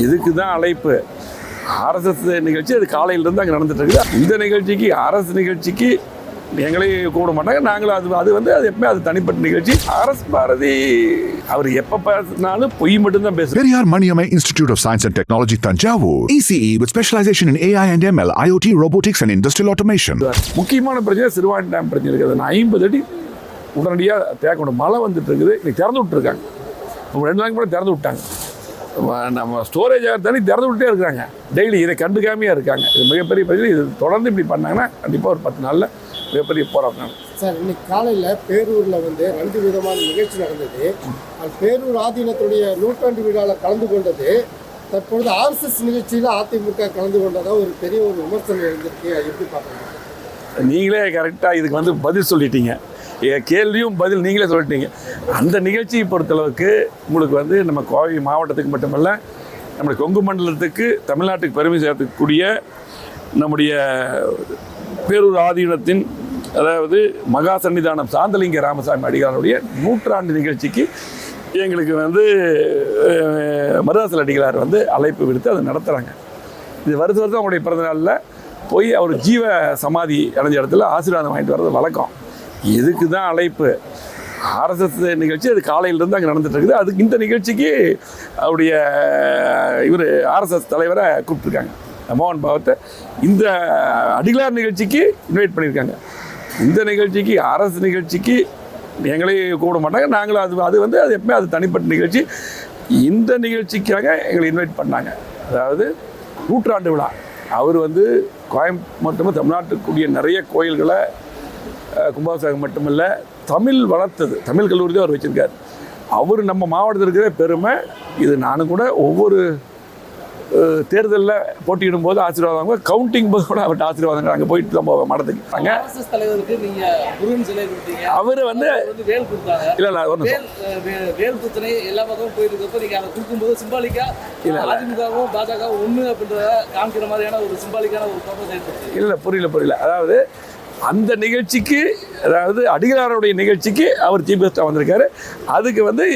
இதுக்கு தான் அழைப்பு. ஆர்எஸ்எஸ் நிகழ்ச்சி அது காலையிலேருந்து அங்கே நடந்துட்டு இருக்குது. இந்த நிகழ்ச்சிக்கு அரசு நிகழ்ச்சிக்கு எங்களையும் கூப்பிட மாட்டாங்க. நாங்களும் அது அது வந்து அது எப்பவுமே அது தனிப்பட்ட நிகழ்ச்சி. அரசு பாரதி அவர் எப்போ பேசினாலும் பொய் மட்டும்தான் பேசுறாரு Periyar Maniamai Institute of Science and Technology, Tanjavur. ECE with specialization in AI and ML, IoT, robotics, and industrial automation. முக்கியமான பிரச்சனை சிறுவாணி டேம் பிரச்சனை இருக்குது. நான் ஐம்பது அடி உடனடியாக தேக்கணும். மழை வந்துட்டு இருக்குது. இன்னைக்கு திறந்து விட்டுருக்காங்க. ரெண்டு நாளைக்கு முன்னாடி திறந்து விட்டாங்க. நம்ம- ஸ்டோரேஜ் தண்ணி திறந்து விட்டே இருக்கிறாங்க. டெய்லி இதை கண்டுக்காமையாக இருக்காங்க. இது மிகப்பெரிய பிரச்சனை. இது தொடர்ந்து இப்படி பண்ணாங்கன்னா கண்டிப்பாக ஒரு பத்து நாளில் மிகப்பெரிய போராட்டம். சார் இன்னைக்கு காலையில் பேரூரில் வந்து ரெண்டு விதமான நிகழ்ச்சி நடந்தது. அது பேரூர் ஆதீனத்துடைய நூற்றாண்டு விழாவில் கலந்து கொண்டது. தற்பொழுது ஆர்எஸ்எஸ் நிகழ்ச்சியில் அதிமுக கலந்து கொண்டதா ஒரு பெரிய ஒரு விமர்சனம் இருந்திருக்கு எப்படி பார்க்குறீங்க? நீங்களே கரெக்டாக இதுக்கு வந்து பதில் சொல்லிட்டீங்க. என் கேள்வியும் பதில் நீங்களே சொல்லிட்டீங்க. அந்த நிகழ்ச்சியை பொறுத்தளவுக்கு உங்களுக்கு வந்து நம்ம கோவை மாவட்டத்துக்கு மட்டுமல்ல நம்முடைய கொங்கு மண்டலத்துக்கு தமிழ்நாட்டுக்கு பெருமை சேர்க்கக்கூடிய நம்முடைய பேரூர் ஆதீனத்தின் அதாவது மகா சன்னிதானம் சாந்தலிங்க ராமசாமி அடிகளாருடைய நூற்றாண்டு நிகழ்ச்சிக்கு எங்களுக்கு வந்து மருதாசல் அடிகளார் வந்து அழைப்பு விடுத்து அதை நடத்துகிறாங்க இது வருஷ வருஷம் அவங்களுடைய பிறந்தநாளில் போய் அவர் ஜீவ சமாதி அடைஞ்ச இடத்துல ஆசீர்வாதம் வாங்கிட்டு வர்றது வழக்கம். இதுக்கு தான் அழைப்பு? ஆர்எஸ்எஸ் நிகழ்ச்சி அது காலையிலேருந்து அங்கே நடந்துட்டு இருக்குது அதுக்கு இந்த நிகழ்ச்சிக்கு அவருடைய இவர் ஆர்எஸ்எஸ் தலைவரை கூப்பிட்டுருக்காங்க. மோகன் பாவத்தை இந்த அடிகளார் நிகழ்ச்சிக்கு இன்வைட் பண்ணியிருக்காங்க. இந்த நிகழ்ச்சிக்கு அரசு நிகழ்ச்சிக்கு எங்களையும் கூப்பிட மாட்டாங்க. நாங்களும் அது அது வந்து அது எப்பவுமே அது தனிப்பட்ட நிகழ்ச்சி. இந்த நிகழ்ச்சிக்காக எங்களை இன்வைட் பண்ணாங்க. அதாவது நூற்றாண்டு விழா. அவர் வந்து கோயம்புத்தூர் தமிழ்நாட்டுக்குரிய நிறைய கோயில்களை கும்பாபிஷேகம் மட்டுமல்ல தமிழ் வளர்த்தது. தமிழ் கல்லூரி தான் அவர் வச்சுருக்கார். அவர் நம்ம மாவட்டத்தில் இருக்கிற பெருமை இது நானும் கூட ஒவ்வொரு தேர்தலில் போட்டியிடும் போது ஆசீர்வாதம். கவுண்டிங் போது கூட அவர்கிட்ட ஆசீர்வாதங்கள் அங்கே போயிட்டு தான் போவேன் மடத்துக்கு. அவர் வந்து இல்லை இல்லை ஒன்று அப்படின்றத காமிக்கிற மாதிரியான ஒரு சிம்பாலிக்கான ஒரு இல்லை புரியல புரியல. அதாவது அந்த நிகழ்ச்சிக்கு அதாவது அடிகளாருடைய நிகழ்ச்சிக்கு அவர் சீஃப் கெஸ்ட்டாக வந்திருக்காரு. அதுக்கு வந்து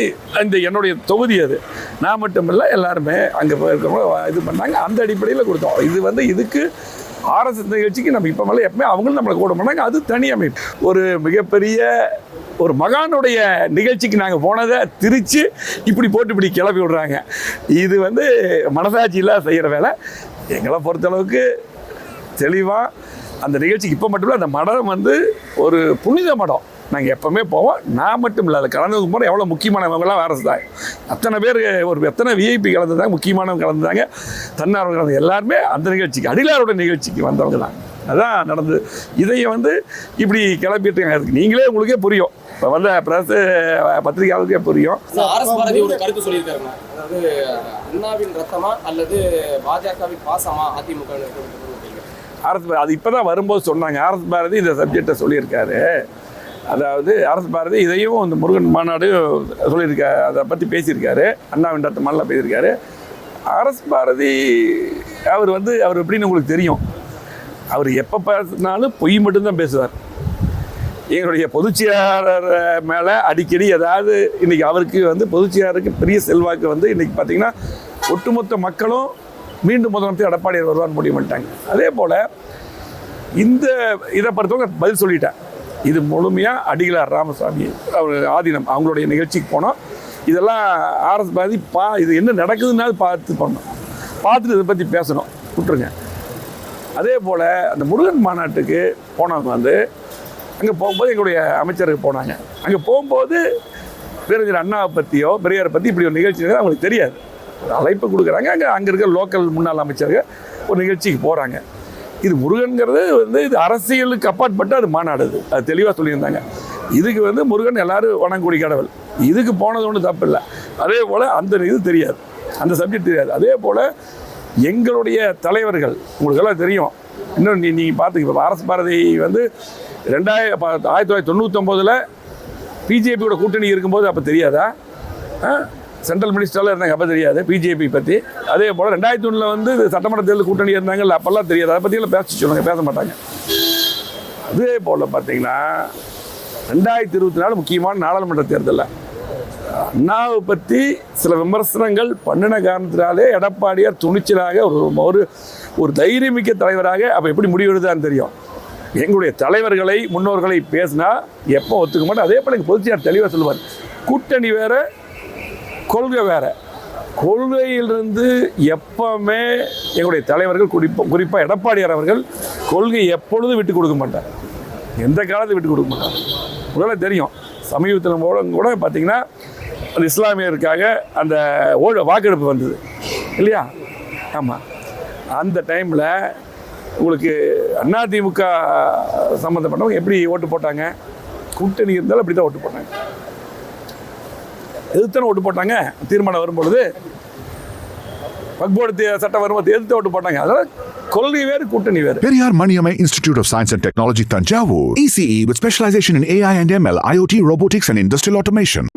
இந்த என்னுடைய தொகுதி அது. நான் மட்டும் இல்லை எல்லாருமே அங்கே போயிருக்கவங்க இது பண்ணாங்க. அந்த அடிப்படையில் கொடுத்தோம். இது வந்து இதுக்கு ஆர்எஸ்எஸ் நிகழ்ச்சிக்கு நம்ம இப்போ மேலே எப்பவுமே அவங்களும் நம்மளை கூட பண்ணாங்க. அது தனி அமைப்பு. ஒரு மிகப்பெரிய ஒரு மகானுடைய நிகழ்ச்சிக்கு நாங்கள் போனதை திரித்து இப்படி போட்டு இப்படி கிளப்பி விடுறாங்க. இது வந்து மனசாட்சியில் செய்கிற வேலை. எங்களை பொறுத்தளவுக்கு தெளிவாக அந்த நிகழ்ச்சிக்கு இப்போ மட்டும் இல்லை அந்த மடம் வந்து ஒரு புனித மடம். நாங்கள் எப்போவுமே போவோம். நான் மட்டும் இல்லை அதில் கலந்ததுக்கு போகிற எவ்வளோ முக்கியமானவங்களாம் வேறு தான் அத்தனை பேர் ஒரு எத்தனை விஐபி கலந்துதாங்க முக்கியமானவங்க கலந்துதாங்க. தன்னார்வம் கலந்து எல்லாருமே அந்த நிகழ்ச்சிக்கு அடிலாரோட நிகழ்ச்சிக்கு வந்தவங்க தான். அதான் நடந்தது. இதையும் வந்து இப்படி கிளப்பிட்டு இருக்காங்க. நீங்களே உங்களுக்கே புரியும். இப்போ வந்த பிரஸ் பத்திரிகையாளருக்கே புரியும். ஒரு கருத்து சொல்லியிருக்காருங்க. அதாவது அண்ணாவின் ரத்தமா அல்லது பாஜகவின் பாசமா அதிமுக அரசு அது இப்போ தான் வரும்போது சொன்னாங்க. அரசு பாரதி இந்த சப்ஜெக்டை சொல்லியிருக்காரு. அதாவது அரசு பாரதி இதையும் இந்த முருகன் மாநாடு சொல்லியிருக்கா அதை பற்றி பேசியிருக்காரு. அண்ணாவின் ரத்த மல்ல பேசியிருக்காரு. அரசு பாரதி அவர் வந்து அவர் எப்படின்னு உங்களுக்கு தெரியும். அவர் எப்போ பேசினாலும் பொய் மட்டும்தான் பேசுவார். எங்களுடைய பொதுச்செயலாளர் மேலே அடிக்கடி ஏதாவது இன்றைக்கி அவருக்கு வந்து பொதுச்செயலாளருக்கு பெரிய செல்வாக்கு வந்து இன்றைக்கி பார்த்தீங்கன்னா ஒட்டுமொத்த மக்களும் மீண்டும் முதலமைச்சர் எடப்பாடி வருவார் முடிவு பண்ணிட்டாங்க அதே போல் இந்த இதை பொறுத்தவங்க பதில் சொல்லிட்டேன். இது முழுமையாக அடிகளார் ராமசாமி அவர் ஆதீனம். அவங்களுடைய நிகழ்ச்சிக்கு போனோம். இதெல்லாம் ஆர்எஸ் பாதி பா இது என்ன நடக்குதுன்னா பார்த்து பண்ணோம். பார்த்துட்டு இதை பற்றி பேசணும். விட்டுருங்க. அதே போல் அந்த முருகன் மாநாட்டுக்கு போனவங்க வந்து அங்கே போகும்போது எங்களுடைய அமைச்சருக்கு போனாங்க. அங்கே போகும்போது பேரறிஞர் அண்ணாவை பற்றியோ பெரியாரை பற்றி இப்படி ஒரு நிகழ்ச்சி அவங்களுக்கு தெரியாது. அழைப்பு கொடுக்குறாங்க. அங்கே அங்கே இருக்கிற லோக்கல் முன்னாள் அமைச்சர்கள் ஒரு நிகழ்ச்சிக்கு போகிறாங்க இது முருகன்கிறது வந்து இது அரசியலுக்கு அப்பாற்பட்டு அது மாநாடு அது. அது தெளிவாக சொல்லியிருந்தாங்க. இதுக்கு வந்து முருகன் எல்லாரும் வணங்கக்கூடிய கடவுள். இதுக்கு போனது ஒன்றும் தப்பு இல்லை. அதே போல் அந்த இது தெரியாது. அந்த சப்ஜெக்ட் தெரியாது. அதே போல் எங்களுடைய தலைவர்கள் உங்களுக்கெல்லாம் தெரியும். இன்னும் நீ நீங்கள் பார்த்துக்க அரசு பாரதி வந்து ரெண்டாயிரம் ஆயிரத்தி தொள்ளாயிரத்தி தொண்ணூற்றொம்போதில் பிஜேபியோட கூட்டணி இருக்கும்போது அப்போ தெரியாதா? ஆ? சென்ட்ரல் மினிஸ்டரில் இருந்தாங்க அப்போ தெரியாது பிஜேபி பற்றி அதே போல் ரெண்டாயிரத்தி ஒன்றில் வந்து சட்டமன்ற தேர்தல் கூட்டணி இருந்தாங்கல்ல அப்போல்லாம் தெரியாது. அதை பற்றியெல்லாம் பேச சொல்லுங்க பேச மாட்டாங்க. அதே போல் பார்த்தீங்கன்னா ரெண்டாயிரத்தி இருபத்தி நாலு முக்கியமான நாடாளுமன்ற தேர்தலில் அண்ணாவை பற்றி சில விமர்சனங்கள் பண்ணின காரணத்தினாலே எடப்பாடியார் துணிச்சலாக ஒரு ஒரு ஒரு தைரியமிக்க தலைவராக அப்போ எப்படி முடிவெடுதான்னு தெரியும். எங்களுடைய தலைவர்களை முன்னோர்களை பேசினா எப்போ ஒத்துக்க மாட்டோம் அதே போல் எங்கள் பொதுச்சியார் தெளிவாக சொல்லுவார். கூட்டணி வேறு கொள்கை வேறு. கொள்கையிலிருந்து எப்பவுமே எங்களுடைய தலைவர்கள் குறிப்பாக குறிப்பாக எடப்பாடியார் அவர்கள் கொள்கை எப்பொழுதும் விட்டு கொடுக்க மாட்டார். எந்த காலத்தில் விட்டு கொடுக்க மாட்டார். உங்களால் தெரியும். சமீபத்தில் கூட கூட பார்த்தீங்கன்னா அந்த இஸ்லாமியருக்காக அந்த ஓட வாக்கெடுப்பு வந்தது. இல்லையா? ஆமாம் அந்த டைமில் உங்களுக்கு அதிமுக சம்மந்தப்பட்டவங்க எப்படி ஓட்டு போட்டாங்க? கூட்டணி இருந்தாலும் அப்படி தான் ஓட்டு போட்டாங்க. எதிர்த்தன ஓட்டு போட்டாங்க தீர்மானம் வரும்பொழுது வக்போர்டு சட்டம் வரும்போது எதிர்த்து ஓட்டு போட்டாங்க அதனால் கொள்கை வேறு கூட்டணி வேறு Periyar Maniammai institute of science and technology Thanjavur ECE with specialisation in AI and ML IOT robotics and industrial automation